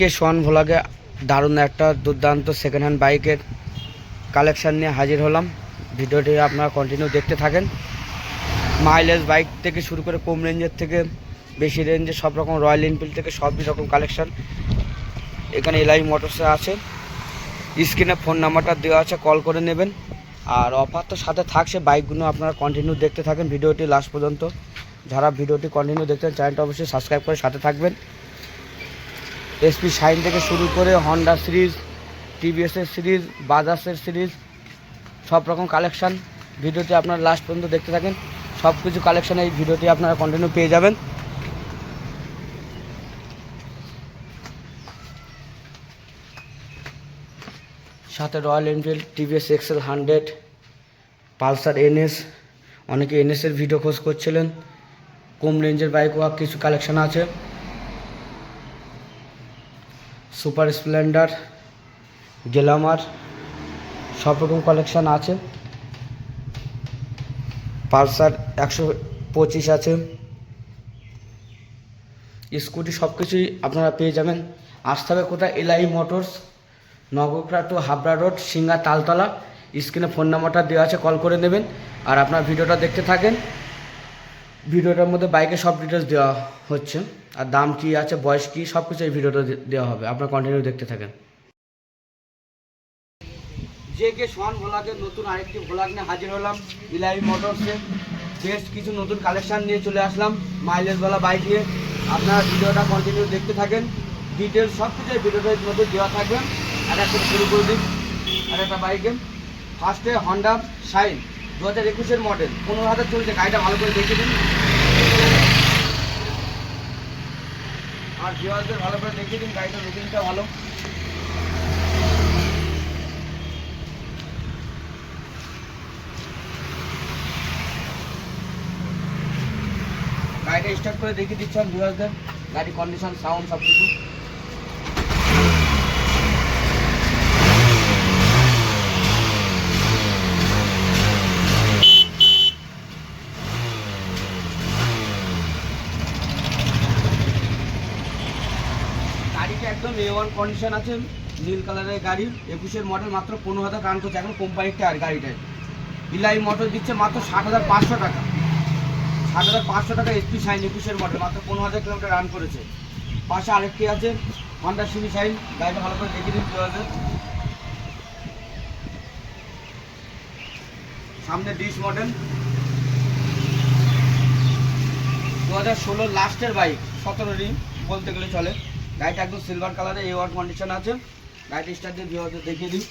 কে Schwann ভোলাগে দারুণ একটা দুর্দান্ত সেকেন্ড হ্যান্ড বাইকের কালেকশান নিয়ে হাজির হলাম। ভিডিওটি আপনারা কন্টিনিউ দেখতে থাকেন। মাইলেজ বাইক থেকে শুরু করে কম রেঞ্জের থেকে বেশি রেঞ্জে সব রকম রয়্যাল এনফিল্ড থেকে সবই রকম কালেকশান এখানে এলআই মোটরসে আছে। স্ক্রিনে ফোন নাম্বারটা দেওয়া আছে কল করে নেবেন। আর অফার তো সাথে থাকছে বাইকগুলো আপনারা কন্টিনিউ দেখতে থাকেন। ভিডিওটি লাস্ট পর্যন্ত। যারা ভিডিওটি কন্টিনিউ দেখতেন চ্যানেলটা অবশ্যই সাবস্ক্রাইব করে সাথে থাকবেন। এসপি শাইন থেকে শুরু করে হন্ডা সিরিজ টিভিএসের সিরিজ বাজাজের সিরিজ সব রকম কালেকশান ভিডিওটি আপনারা লাস্ট পর্যন্ত দেখতে থাকেন। সব কিছু কালেকশান এই ভিডিওটি আপনারা কন্টিনিউ পেয়ে যাবেন। সাথে Royal Enfield TVS Excel hundred Pulsar NS অনেকে এনএসের ভিডিও খোঁজ করছিলেন। কম রেঞ্জের বাইকও কিছু কালেকশান আছে। সুপার স্প্লেন্ডার, গ্লামার, সব রকম কালেকশান আছে। পালসার একশো পঁচিশ আছে। স্কুটি সব কিছুই আপনারা পেয়ে যাবেন। আসতে হবে কোথায়? L I motors Nagarpara to Habra road সিঙ্গা Taltala. স্ক্রিনে ফোন নাম্বারটা দেওয়া আছে কল করে নেবেন। আর আপনার ভিডিওটা দেখতে থাকেন। ভিডিওটার মধ্যে বাইকের সব ডিটেলস দেওয়া হচ্ছে। আর দাম কী আছে, বয়স কী, সব কিছু এই ভিডিওটা দেওয়া হবে। আপনার কন্টিনিউ দেখতে থাকেন। যে কে সোহান ভোলাকে নতুন আরেকটি ভোলাক নিয়ে হাজির হলাম ইলাই মোটরসে বেশ কিছু নতুন কালেকশান নিয়ে চলে আসলাম মাইলেজওয়ালা বাইক নিয়ে আপনারা ভিডিওটা কন্টিনিউ দেখতে থাকেন। ডিটেলস সব কিছু এই ভিডিওটার মধ্যে দেওয়া থাকবে। আর একটা শুরু করে দিন আর একটা বাইকে ফার্স্টে হন্ডা শাইন দু হাজার একুশের মডেল পনেরো হাজার চলছে। গাড়িটা ভালো করে দেখে দিন। আর ভিওয়ারদের ভালো করে দেখিয়ে দিন, গাড়িটার লুকিংটা ভালো। গাড়িটা স্টার্ট করে দেখিয়ে দিচ্ছি দিচ্ছেন ভিউয়ারদের গাড়ি কন্ডিশন সাউন্ড সব কিছু গাড়িটা একদম এ ওয়ান কন্ডিশন আছে, নীল কালারের গাড়ি, একুশের মডেল মাত্র পনেরো হাজার রান করছে, এখন কোম্পানির টায়ার গাড়িটায় ইলাই মোটর দিচ্ছে মাত্র ষাট হাজার পাঁচশো টাকা। ষাট হাজার পাঁচশো টাকা এসপি সাইন একুশের মডেল মাত্র পনেরো হাজার কিলোমিটার রান করেছে। পাশে আরেকটি আছে হন্ডা সিবি সাইন গাড়িটা ভালো করে দেখে দিন হাজার সামনে ডিশ মডেল দু হাজার ষোলোর লাস্টের বাইক সতেরো রিং বলতে গেলে চলে। গাড়িটা একদম সিলভার কালারে এ ওয়ান কন্ডিশন আছে। গাড়িটা স্টার্ট দিয়ে হাজার দেখিয়ে দিই।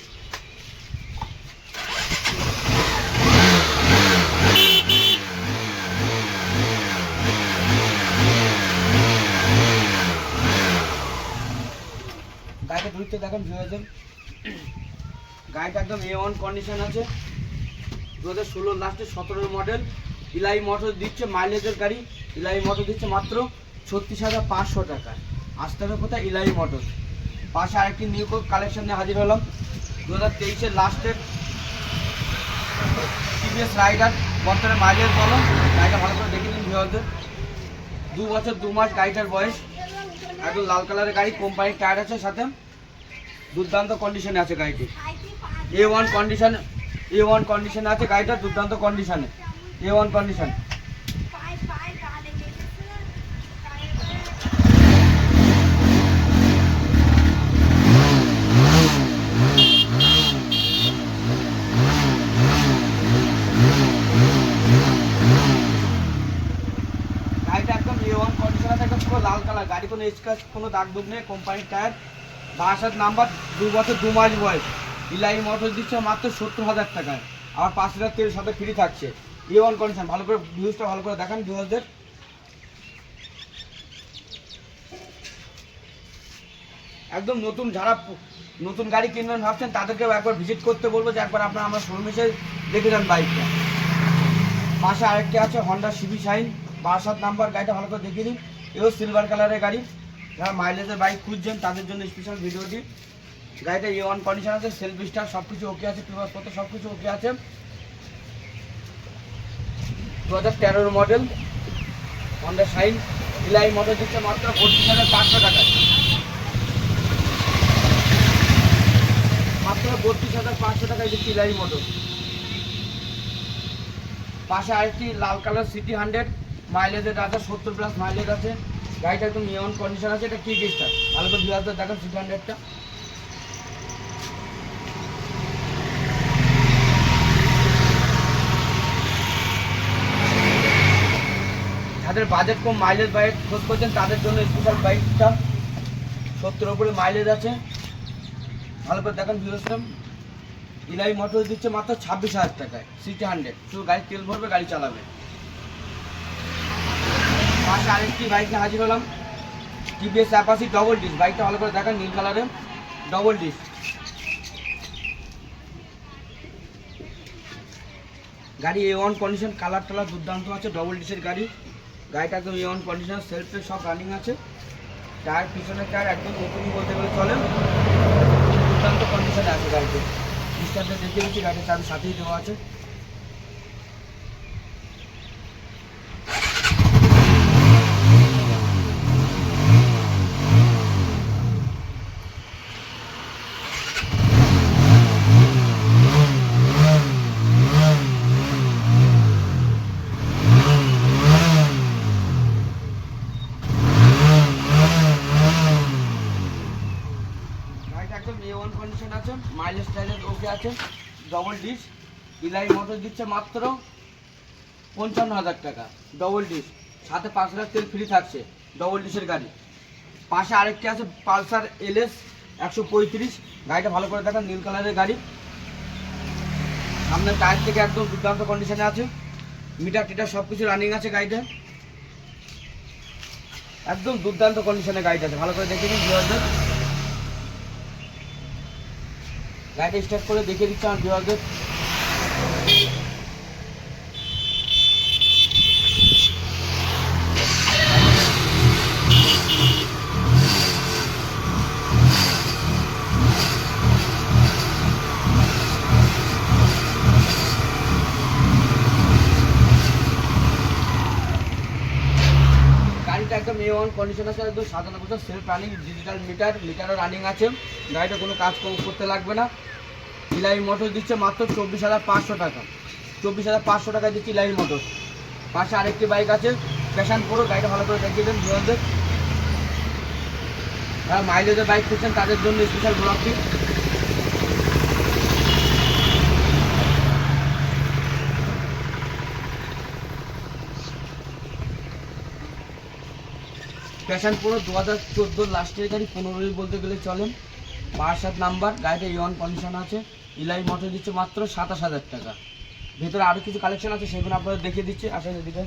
গাড়িটা ধরতে দেখেন হাজার গাড়িটা একদম এ ওয়ান কন্ডিশন আছে। দু হাজার ষোলো লাস্টে সতেরো মডেল ইলাই মোটর দিচ্ছে মাইলেজের গাড়ি। ইলাই মোটর দিচ্ছে মাত্র ছত্রিশ হাজার পাঁচশো টাকা। আসতে হবে কোথায় ইলাই মোটর পাশে আরেকটি নিউ কালেকশন নিয়ে হাজির হলাম। দু হাজার তেইশের লাস্টের টিভিএস রাইডার বর্তমানে মাইলেজ বলো গাড়িটা ভালো করে দেখে নিন ভিওদের দু বছর, দু মাস গাড়িটার বয়স। একদম লাল কালারের গাড়ি কোম্পানির টায়ার আছে সাথে। দুর্দান্ত কন্ডিশনে আছে গাড়িটি। A one condition A one কন্ডিশনে আছে গাড়িটা দুর্দান্ত কন্ডিশনে এ। ওয়ান কন্ডিশন গাড়িটা একদম এ ওয়ান পুরো লাল কালার। গাড়ি কোনো স্ক্র্যাচ কোনো দাগ দুগ নেই কোম্পানির টায়ার বাসার নাম্বার দু বছর, দু মাস বয়স। ইলাই মোটর দিচ্ছে মাত্র সত্তর হাজার টাকায়। আবার পাঁচ হাজার তেল সাথে ফ্রি থাকছে। এ ওয়ান কন্ডিশন ভালো করে ভিউজটা ভালো করে দেখান ভিউজদের একদম নতুন যারা নতুন গাড়ি কিনবেন ভাবছেন, তাদেরকেও একবার ভিজিট করতে বলব যে একবার আপনারা আমার শোরুম এসে দেখে যান বাইকটা পাশে আরেকটি আছে Honda CB Shine Barasat number গাড়িটা ভালো করে দেখিয়ে দিন। এও সিলভার কালারের গাড়ি। যারা মাইলেজের বাইক খুঁজছেন, তাদের জন্য স্পেশাল ভিডিওটি গাড়িটা এ ওয়ান কন্ডিশন আছে সেলফ স্টার সব কিছু ওকে আছে পেপারপত্র সব কিছু ওকে আছে। দু হাজার তেরোর মডেল হন্ডা সাইন ইলাই মডেল দিচ্ছে মাত্র পঁচিশ হাজার পাঁচশো টাকায়। মাত্র বত্রিশ হাজার পাঁচশো টাকায় দিচ্ছে ইলাই মডেল পাশে আরেকটি লাল কালার সিটি হান্ড্রেড মাইলেজের আছে সত্তর প্লাস মাইলেজ আছে। গাড়িটা একদম নিয়ন কন্ডিশন আছে। এটা কিক স্টার ভালো করে দুই দেখেন সিটি হান্ড্রেডটা যাদের বাজেট কম মাইলেজ বাইক খোঁজ করছেন, তাদের জন্য স্পেশাল বাইকটা সত্তর উপরে মাইলেজ আছে। ভালো করে দেখেন ভিউসটা ইলাই মোটর দিচ্ছে মাত্র ছাব্বিশ হাজার টাকায় সিটি হান্ড্রেড শুধু গাড়ি তেল ভরবে, গাড়ি চালাবে। পাশে আরেকটি বাইক নিয়ে হাজির হলাম। টিভিএস অ্যাপাসি ডবল ডিস বাইকটা ভালো করে দেখেন নীল কালারে। ডবল ডিস গাড়ি এ ওয়ান কন্ডিশন কালার টালার দুর্দান্ত আছে ডবল ডিসের গাড়ি। গাড়িটা একদম এ ওয়ান কন্ডিশন সেলফে সব রানিং আছে। টায়ার পিছনের টায়ার একদম নতুনই বলতে গেলে চলে। দুর্দান্ত কন্ডিশনে আছে গাড়িতে ডিসটার্বটা দেখে দিচ্ছি, গাড়ির চাবি সাথেই দেওয়া আছে গাড়িটা একদম এ ওয়ান কন্ডিশন আছে মাইলেজ টাইলেজ ওকে আছে ডিস ইলাই মোটর দিচ্ছে মাত্র পঞ্চান্ন হাজার টাকা ডবল ডিস সাথে পাঁচ হাজার তেল ফ্রি থাকছে ডবল ডিসের গাড়ি। পাশে আরেকটি আছে পালসার এলএস একশো পঁয়ত্রিশ। গাড়িটা ভালো করে দেখেন, নীল কালারের গাড়ি। সামনের টায়ার থেকে একদম দুর্দান্ত কন্ডিশনে আছে। মিটার টিটার সব কিছু রানিং আছে গাড়িটা একদম দুর্দান্ত কন্ডিশনে গাড়িটা আছে। ভালো করে দেখে নিন ভিউয়ারদের গাড়িটা স্টার্ট করে দেখিয়ে দিচ্ছি আমার বিভাগের গাড়িটা একদম কন্ডিশন আছে, একদম সাধারণ বছর সেলফ রানিং ডিজিটাল মিটার মিটারও রানিং আছে। গাড়িটা কোনো কাজ করতে লাগবে না। ইলাই মোটর দিচ্ছে মাত্র চব্বিশ হাজার পাঁচশো টাকা। চব্বিশ হাজার পাঁচশো টাকা দিচ্ছে ইলাই মোটর পাশে আরেকটি বাইক আছে ফ্যাশন পুরো গাড়িটা ভালো করে দেখিয়ে দেন ভিউয়ারদের। যারা মাইলেজের বাইক খুঁজছেন, তাদের জন্য স্পেশাল ব্লকটি প্যাশন প্রো দু হাজার চোদ্দোর লাস্টের গাড়ি পনেরোই বলতে গেলে চলেন। বারাসাত নাম্বার গাড়িটা ইওয়ান কন্ডিশন আছে। ইলাই মোটর দিচ্ছে মাত্র সাতাশ হাজার টাকা। ভেতরে আরও কিছু কালেকশন আছে, সেগুলো আপনাদের দেখিয়ে দিচ্ছি। আসেন এদিকে।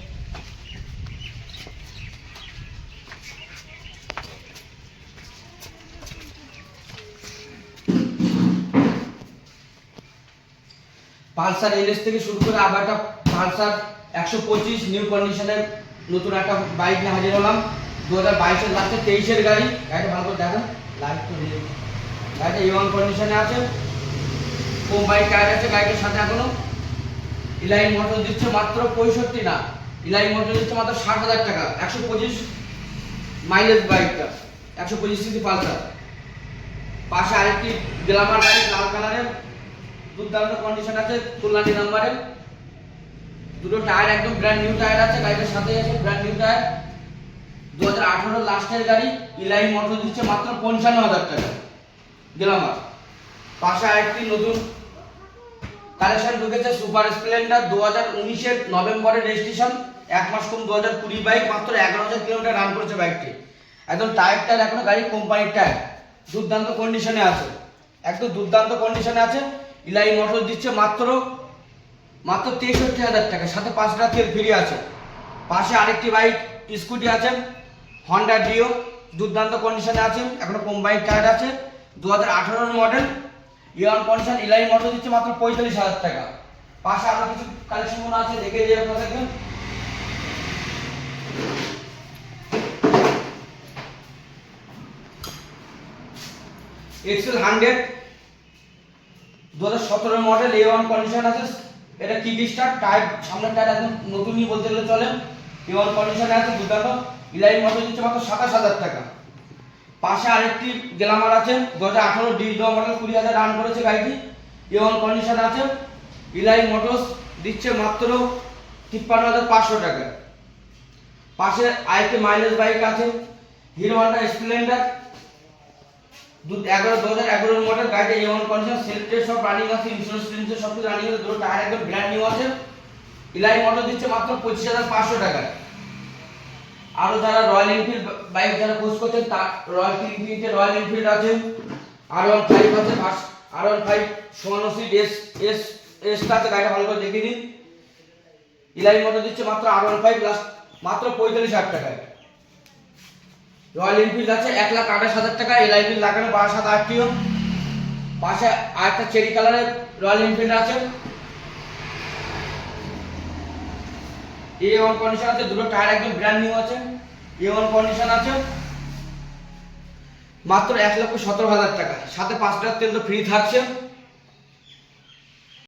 পালসার এলএস থেকে শুরু করে আবার একটা পালসার একশো পঁচিশ নিউ কন্ডিশনের নতুন একটা বাইক নিয়ে হাজির হলাম। দু হাজার বাইশের লাস্টে তেইশের গাড়ি। গাড়িটা ভালো করে দেখেন। লাইট তো নেই গাড়িটা ইওয়ান কন্ডিশনে আছে। বাইক টায়ার আছে গাড়িটার সাথে এখনও। ইলাই মোটর দিচ্ছে মাত্র পঁয়ষট্টি না। ইলাই মোটর দিচ্ছে মাত্র ষাট হাজার টাকা। একশো পঁচিশ মাইলেজ বাইকটা একশো পঁচিশ সিসি পালসার। পাশে আরেকটি গ্লামার গাড়ি লাল কালারের দুর্দান্ত কন্ডিশন আছে কল্যাণী নাম্বারের দুটো টায়ার একদম ব্র্যান্ড নিউ টায়ার আছে। গাড়িটার সাথে আছে ব্র্যান্ড নিউ টায়ার দু হাজার আঠারো লাস্টের গাড়ি ইলাই মোটর দিচ্ছে মাত্র পঞ্চান্ন হাজার টাকা। আর। পাশে আরেকটি নতুন কালেকশন ঢুকেছে সুপার স্প্লেন্ডার দু হাজার উনিশের নভেম্বরের রেজিস্ট্রেশন এক মাস কম দু হাজার কুড়ি বাইক মাত্র এগারো হাজার কিলোমিটার রান করেছে বাইকটি একদম টায়ার টায়ার এখনও গাড়ির কোম্পানির টায়ার দুর্দান্ত কন্ডিশনে আছে। একদম দুর্দান্ত কন্ডিশনে আছে। ইলাই মোটর দিচ্ছে মাত্র মাত্র তেষট্টি হাজার টাকা। সাথে পাঁচ টাকা তেল ফ্রি আছে। পাশে আরেকটি বাইক স্কুটি আছে। হন্ডা ডিও দুর্দান্ত কন্ডিশনে আছে, এখনও কোম্পানির টায়ার আছে দু হাজার আঠারোর মডেল ইয়ন কন্ডিশন ইলাই মোটর দিচ্ছে মাত্র পঁয়তাল্লিশ হাজার টাকা। পাশে আরও কিছু কালেকশন মনে আছে, দেখে দিয়ে আপনাদেরকে। এক্সেল হান্ড্রেড দু হাজার সতেরো মডেল এ ওয়ান কন্ডিশন আছে। এটা কিক স্টার টায়ার সামনের টায়ার একদম নতুনই বলতে গেলে চলে। এ ওয়ান কন্ডিশনে আছে, দুর্দান্ত। ইলাই মোটর দিচ্ছে মাত্র সাতাশ হাজার টাকা। পাশে আরেকটি গ্লামার আছে, দু হাজার আঠারো ডি দেওয়া মডেল কুড়ি হাজার রান করেছে গাড়িটি এ কন্ডিশন আছে। ইলাই মোটরস দিচ্ছে মাত্র তিপ্পান্ন হাজার পাঁচশো টাকা। পাশে আরেকটি মাইলেজ বাইক আছে হিরো হন্ডা স্প্লেন্ডার। দু এগারো, দু হাজার এগারোর মডেল গাড়িটা এ কন্ডিশন সেলফ সব রানিং আছে ইন্স্যুরেন্স টিন্সুরেন্স সব কিছু রানিং আছে, দুটো টায়ার একদম ব্র্যান্ড নিউ আছে। ইলাই মোটর দিচ্ছে মাত্র পঁচিশ হাজার পাঁচশো টাকায়। আরও যারা রয়্যাল এনফিল্ড বাইক যারা কোর্স করছেন তার রয়্যাল এনফিল্ডে রয়্যাল এনফিল্ড আছে আর ওয়ান ফাইভ আছে ফার্স্ট আর ওয়ান ফাইভ সোয়ানো সিট এস এস এসটাতে গাড়িটা ভালো করে দেখে নিন ইলাই মোটর দিচ্ছে মাত্র আর ওয়ান ফাইভ লাস্ট মাত্র পঁয়তাল্লিশ হাজার টাকায়। রয়্যাল এনফিল্ড আছে, এক লাখ আঠাশ হাজার টাকা এলআই বিল লাগানো বারো সাত আটটিও পাশে আরেকটা চেরি কালারের রয়্যাল এনফিল্ড আছে। এ ওয়ান কন্ডিশন আছে, দুটো টায়ার একদম ব্র্যান্ড নিউ আছে। এ ওয়ান কন্ডিশন আছে, মাত্র এক লক্ষ সতেরো হাজার টাকা। সাথে পাঁচ টাকার তেল তো ফ্রি থাকছে।